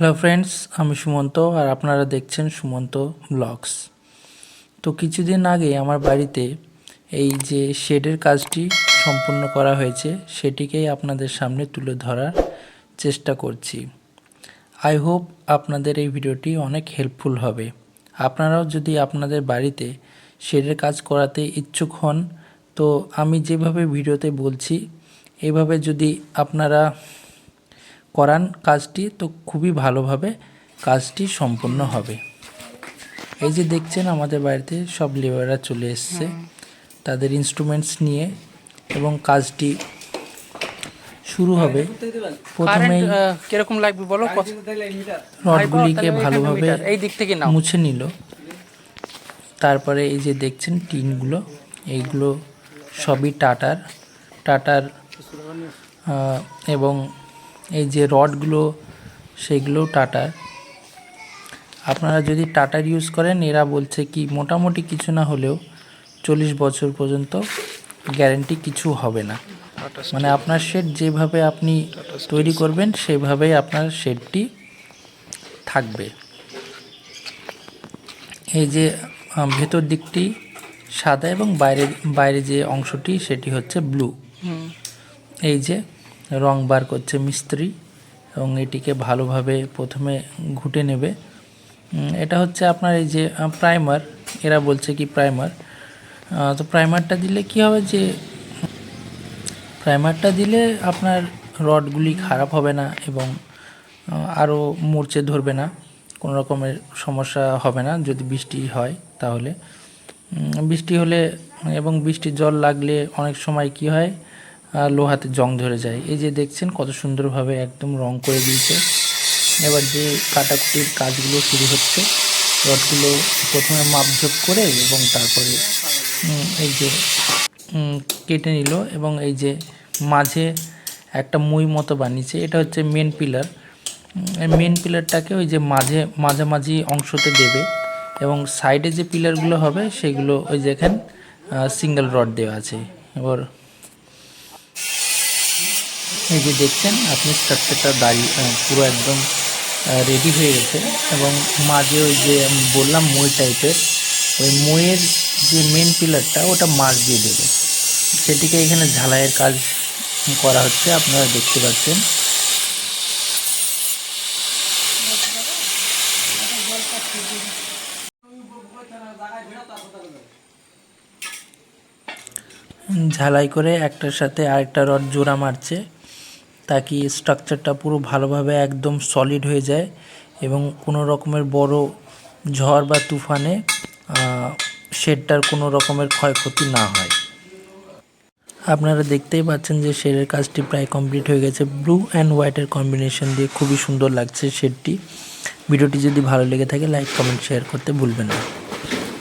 Hello friends আমি সুমন্ত আর আপনারা দেখছেন সুমন্ত ব্লগস। তো কিছুদিন আগে আমার বাড়িতে এই যে শেডের কাজটি সম্পূর্ণ করা হয়েছে, সেটিকেই আপনাদের সামনে তুলে ধরার চেষ্টা করছি। আই হোপ আপনাদের এই ভিডিওটি অনেক হেল্পফুল হবে। আপনারাও যদি আপনাদের বাড়িতে শেডের কাজ করাতে ইচ্ছুক হন, তো আমি যেভাবে ভিডিওতে বলছি, এভাবে যদি আপনারা করান কাজটি তো খুবই ভালোভাবে কাজটি সম্পূর্ণ হবে। এই যে দেখছেন আমাদের বাড়িতে সব লেবাররা চলে এসছে। তাদের ইনস্ট্রুমেন্টস নিয়ে এবং কাজটি শুরু হবে। প্রথমেই কীরকম লাগবে বলো? রডগুলিকে ভালোভাবে এই দিক থেকে নাও। মুছে নিল। তারপরে এই যে দেখছেন টিনগুলো এইগুলো সবই টাটার। টাটার এবং এই যে রডগুলো সেগুলো টাটার আপনারা যদি টাটার ইউজ করেন এরা বলছে কি মোটামুটি কিছু না হলেও চল্লিশ বছর পর্যন্ত গ্যারেন্টি কিছু হবে না। মানে আপনার শেড যেভাবে আপনি তৈরি করবেন সেভাবেই আপনার শেডটি থাকবে। এই যে ভেতর দিকটি সাদা এবং বাইরে বাইরে যে অংশটি সেটি হচ্ছে ব্লু এই যে রং বার করছে মিস্ত্রি এবং এটিকে ভালোভাবে প্রথমে ঘুটে নেবে। এটা হচ্ছে আপনার এই যে প্রাইমার এরা বলছে কি প্রাইমার তো প্রাইমারটা দিলে কি হবে যে প্রাইমারটা দিলে আপনার রডগুলি খারাপ হবে না এবং আরও মরচে ধরবে না, কোনো রকমের সমস্যা হবে না যদি বৃষ্টি হয় তাহলে। বৃষ্টি হলে এবং বৃষ্টির জল লাগলে অনেক সময় কি হয় লোহাতে জং ধরে যায়। এই যে দেখছেন কত সুন্দরভাবে একদম রং করে দিয়েছে। এবার যে কাটাকুটির কাজগুলো শুরু হচ্ছে, রডগুলো প্রথমে মাপঝোপ করে এবং তারপরে এই যে কেটে নিল এবং এই যে মাঝে একটা মই মতো বানিয়েছে। এটা হচ্ছে মেন পিলার মেন পিলারটাকে ওই যে মাঝে, মাঝামাঝি অংশতে দেবে এবং সাইডে যে পিলারগুলো হবে, সেগুলো ওই যেখানে সিঙ্গেল রড দেওয়া আছে। এবার এই যে দেখছেন, আপনি স্ট্রাকচারটা দাঁড়িয়ে পুরো একদম রেডি হয়ে গেছে এবং মাঝে ওই যে বললাম মই টাইপের ওই মইয়ের যে মেন পিলারটা ওটা মাছ দিয়ে দেবে। সেটিকে এখানে ঝালাইয়ের কাজ করা হচ্ছে, আপনারা দেখতে পাচ্ছেন। ঝালাই করে একটার সাথে আরেকটা রড জোড়া মারছে। তাকে স্ট্রাকচারটা পুরো ভালোভাবে একদম সলিড হয়ে যায় এবং কোনো রকমের বড় ঝড় বা তুফানে শেডটার কোনো রকমের ক্ষয়ক্ষতি না হয়। আপনারা দেখতেই পাচ্ছেন যে শেডের কাজটি প্রায় কমপ্লিট হয়ে গেছে। ব্লু অ্যান্ড হোয়াইটের কম্বিনেশন দিয়ে খুবই সুন্দর লাগছে শেডটি ভিডিওটি যদি ভালো লেগে থাকে লাইক কমেন্ট শেয়ার করতে ভুলবেন না।